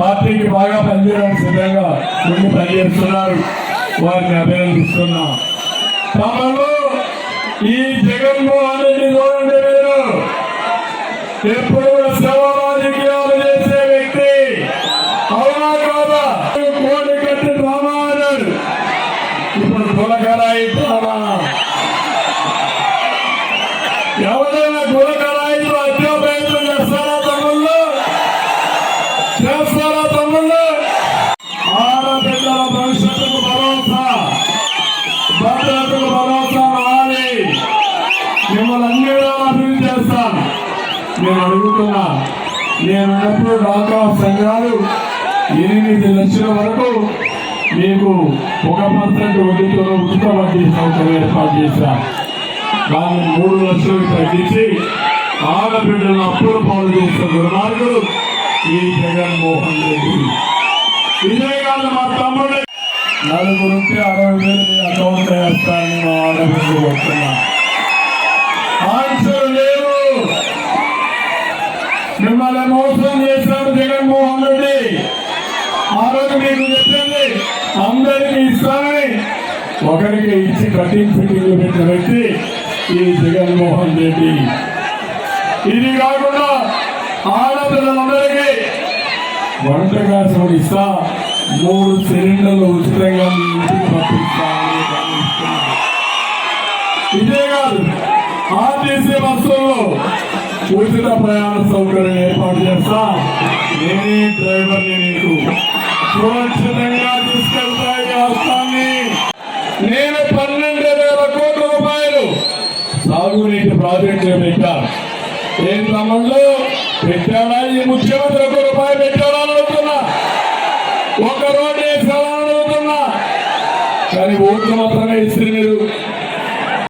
పార్టీకి బాగా పనిచేయడానికి సిద్ధంగా ముందు పనిచేస్తున్నారు. వారిని అభినందిస్తున్నా. తమను ఈ జగన్మోహన్ రెడ్డి చూడండి మీరు. ఎప్పుడు సేవ రాజకీయాలు చేసే వ్యక్తి. అవునా కాదా? నేను అడుగుతున్నా నేను ఉన్నప్పుడు డాక్రా సంఘాలు ఎనిమిది లక్షల వరకు మీకు ఒక పర్సెంట్ వడ్డీతో ఉచిత వడ్డీ సౌకర్యం ఏర్పాటు చేశా. దాన్ని మూడు లక్షలకు తగ్గించి ఆడబిడ్డలను అప్పులు పాలు చేసిన దుర్మార్గుడు ఈ జగన్మోహన్ రెడ్డి. ఇదే మా తమ్ముడు. నలుగురుంటే అరవై వేలు అకౌంట్ వేస్తానని మా ఆడబిడ్డలు వస్తున్నా ఆన్సర్ మిమ్మల్ని మోసం చేశాడు జగన్మోహన్ రెడ్డి. ఆ రోజు మీకు చెప్పింది అందరికీ ఇస్తానని ఒకరికి ఇచ్చి కటింగ్ ఫిట్టింగ్ పెట్టిన వ్యక్తి ఈ జగన్మోహన్ రెడ్డి. ఇది కాకుండా ఆడపిల్లలందరికీ వంట గ్యాస్ ఇస్తా మూడు సిలిండర్లు ఉచితంగా మీ ఇంటికి పంపిస్తానని ఇదే కాదు ఆర్టీసీ బస్సు ఉచిత ప్రయాణ సౌకర్యం ఏర్పాటు చేస్తా. నేనే డ్రైవర్ని నీకు. సురక్షితంగా తీసుకెళ్తా రాష్ట్రాన్ని నేను పన్నెండు వేల కోట్ల రూపాయలు సాగునీటి ప్రాజెక్టులు పెట్టా ఏం క్రమంలో పెట్టాడా ఈ ముఖ్యమంత్రి ఒక రూపాయి పెట్టాడా అని అడుగుతున్నా. ఒక రోడ్డు వేసాడా అని అడుగుతున్నా. కానీ ఓట్లు మాత్రమే ఇస్తారు మీరు.